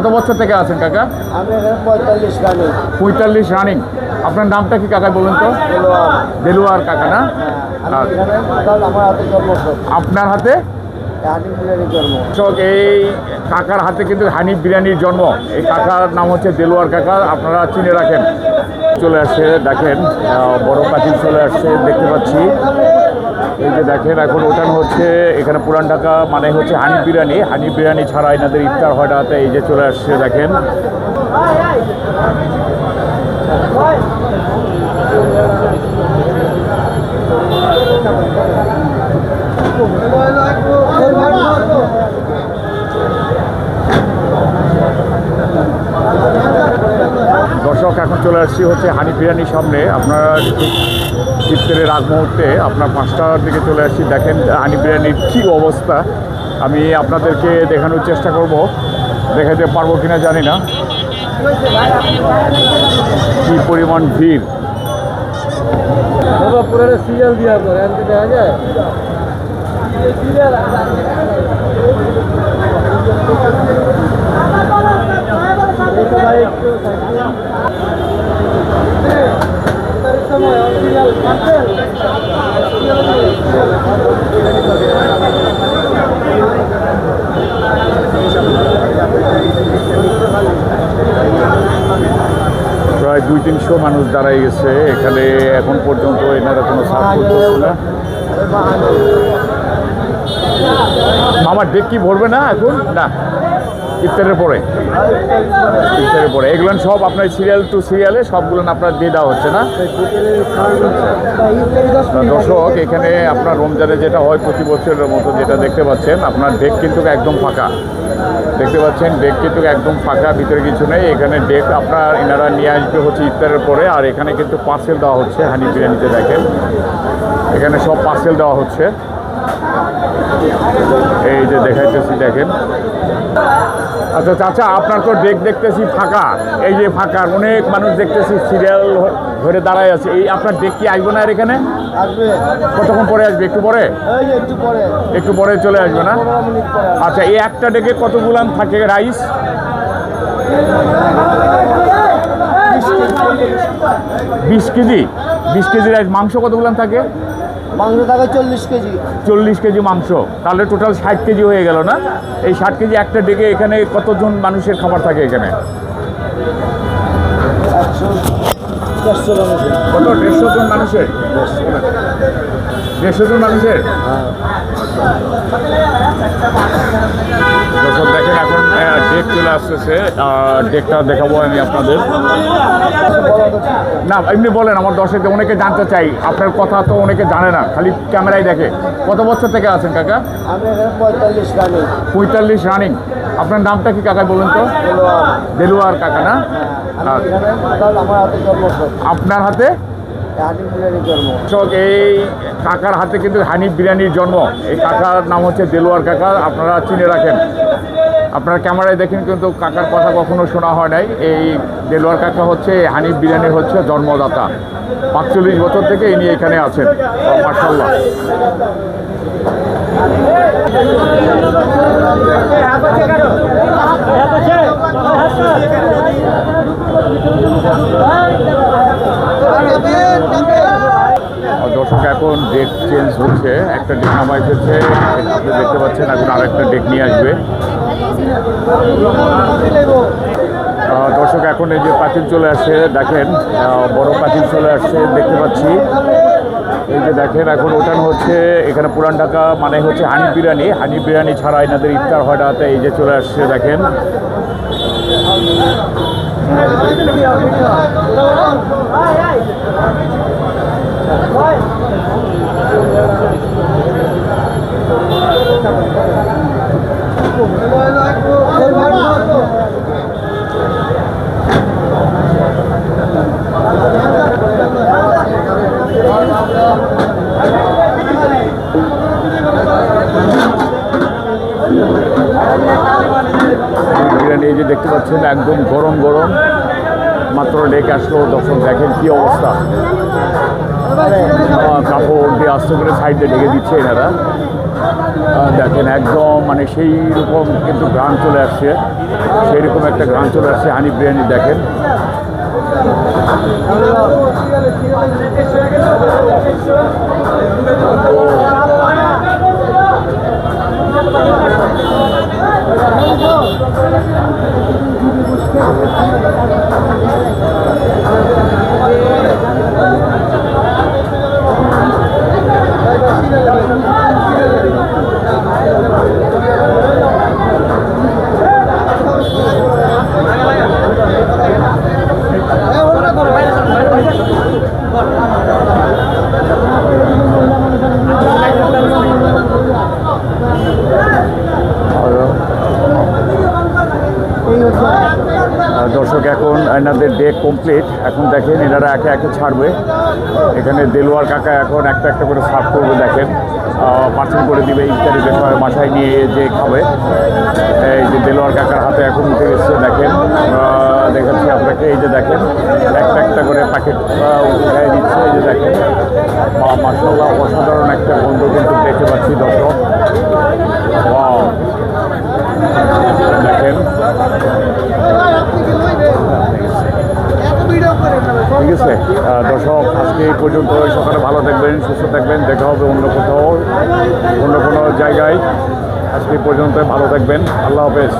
কত বছর থেকে আছেন কাকা? আমি পঁয়তাল্লিশ গাড়ি পঁয়তাল্লিশ রানিং আপনার নামটা কি কাকা বলুন তো? দেলুয়ার। কাকা না? হাতে জন্ম। আপনার হাতে? এই কাকার হাতে কিন্তু হানি বিরিয়ানির জন্ম। এই কাকার নাম হচ্ছে দেলুয়ার কাকা আপনারা চিনে রাখেন। চলে আসছে দেখেন বড় পাচিল চলে আসছে দেখতে পাচ্ছি। এই যে দেখেন, এখন ওঠান হচ্ছে, এখানে পুরান ঢাকা মানে হচ্ছে হানি বিরিয়ানি। হানি বিরিয়ানি ছাড়া এনাদের ইফতার হয় রাতে এই যে চলে আসছে, দেখেন দর্শক এখন চলে আসছি হচ্ছে হানি বিরিয়ানির সামনে। আপনারা ইফতারের আগ মুহূর্তে আপনার পাঁচটার দিকে চলে আসছি। দেখেন হানি বিরিয়ানির কী অবস্থা। আমি আপনাদেরকে দেখানোর চেষ্টা করব। দেখাতে পারব কিনা জানি না। কি পরিমাণ ভিড়। সিরিয়াল করে এমনি দেখা যায়? দুই তিনশো মানুষ দাঁড়াই গেছে। এখানে এখন পর্যন্ত এনারা কোনো সাপোর্ট করতেছে না। আমার ডেক কি ভরবে না এখন? না। ইফতারের পরে? ইফতারের পরে। এগুলো সব আপনার সিরিয়াল টু সিরিয়ালে সবগুলো আপনার দিয়ে দেওয়া হচ্ছে না? দর্শক, এখানে আপনার রমজানে যেটা হয় প্রতি বছরের মতো যেটা দেখতে পাচ্ছেন, আপনার ডেক কিন্তু একদম ফাঁকা। দেখতে পাচ্ছেন ডেক কিন্তু একদম ফাঁকা, ভিতরে কিছু নেই। এখানে ডেক আপনার এনারা নিয়ে আসবে হচ্ছে ইফতারের পরে, আর এখানে কিন্তু পার্সেল দেওয়া হচ্ছে, হানি বিরিয়ানিতে দেখেন। এখানে সব পার্সেল দেওয়া হচ্ছে। এই যে দেখাইতেছি, দেখেন। আচ্ছা চাচা আপনার তো ডেক দেখতেছি ফাঁকা এই যে ফাঁকা অনেক মানুষ দেখতেছি সিরিয়াল ধরে দাঁড়ায় আছে এই আপনার ডেক কি আসবে না আর এখানে আসবে কতক্ষণ পরে আসবে একটু পরে একটু পরে একটু পরে চলে আসবে না। আচ্ছা এই একটা ডেকে কতগুলান থাকে রাইস বিশ কেজি বিশ কেজি রাইস মাংস কত কতগুলান থাকে মাংস থাকে চল্লিশ কেজি। চল্লিশ কেজি মাংস। তাহলে টোটাল ষাট কেজি হয়ে গেল না? এই ষাট কেজি একটা ডেকে এখানে কতজন মানুষের খাবার থাকে এখানে? কত? দেড়শো জন মানুষের? দেড়শো জন মানুষের? দর্শক দেখেন এখন ডেক চলে আসতেছে। ডেকটা দেখাবো আমি আপনাদের। না এমনি বলেন আমার অনেকে জানতে চাই। আপনার কথা তো অনেকে জানে না খালি ক্যামেরায় দেখে। কত বছর থেকে আছেন কাকা? পঁয়তাল্লিশ গাড়ি পঁয়তাল্লিশ রানিং আপনার নামটা কি কাকা বলুন তো? দেলুয়ার। কাকা না? হাতে জন্ম আপনার হাতে? দর্শক এই কাকার হাতে কিন্তু হানিফ বিরিয়ানির জন্ম। এই কাকার নাম হচ্ছে দেলোয়ার কাকা আপনারা চিনে রাখেন। আপনারা ক্যামেরায় দেখেন কিন্তু কাকার কথা কখনো শোনা হয় নাই। এই দেলোয়ার কাকা হচ্ছে এই হানিফ বিরিয়ানি হচ্ছে জন্মদাতা। পাঁচচল্লিশ বছর থেকে ইনি এখানে আছেন। মার্শাল্লাহ আর দর্শক, এখন ডেক চেঞ্জ হচ্ছে। একটা ডেক নামাই ফেলছে। আপনি দেখতে পাচ্ছেন, এখন আরেকটা ডেক নিয়ে আসবে। দর্শক, এখন এই যে পাঁচিল চলে আসছে দেখেন বড় পাঁচিল চলে আসছে, দেখতে পাচ্ছি। এই যে দেখেন, এখন ওঠানো হচ্ছে, এখানে পুরান ঢাকা মানে হচ্ছে হানি বিরিয়ানি। হানি বিরিয়ানি ছাড়া এনাদের ইফতার হয় রাতে এই যে চলে আসছে, দেখেন। এই যে দেখতে পাচ্ছেন একদম গরম গরম। মাত্র ডেকে আসলো দর্শক, দেখেন কি অবস্থা। কাপড় দিয়ে আস্তে করে সাইডে ঢেকে দিচ্ছে এনারা। দেখেন একদম মানে সেই রকম কিন্তু গ্রাম চলে আসছে। সেই রকম একটা গ্রাম চলে আসছে হানি বিরিয়ানি দেখেন। আহ, দর্শক এখন এনাদের ডে কমপ্লিট। এখন দেখেন এনারা একে একে ছাড়বে। এখানে দেলোয়ার কাকা এখন একটা একটা করে সার্ভ করবে, দেখেন। পার্সেল করে দিবে, ইত্যাদি বিষয়ে বাসায় নিয়ে যে খাবে। এই যে দেলোয়ার কাকার হাতে এখন উঠে গেছে, দেখেন। দেখাচ্ছি আপনাকে, এই যে দেখেন, একটা একটা করে প্যাকেট উঠে দিচ্ছে, এই যে দেখেন। মাসাল্লাহ অসাধারণ একটা বন্ধু কিন্তু দেখতে পাচ্ছি দর্শক! দেখেন। ঠিক আছে দর্শক, আজকে এই পর্যন্ত সকালে ভালো থাকবেন, সুস্থ থাকবেন, দেখা হবে অন্য কোথাও, অন্য কোনো জায়গায়। আজকে পর্যন্ত ভালো থাকবেন। আল্লাহ হাফেজ।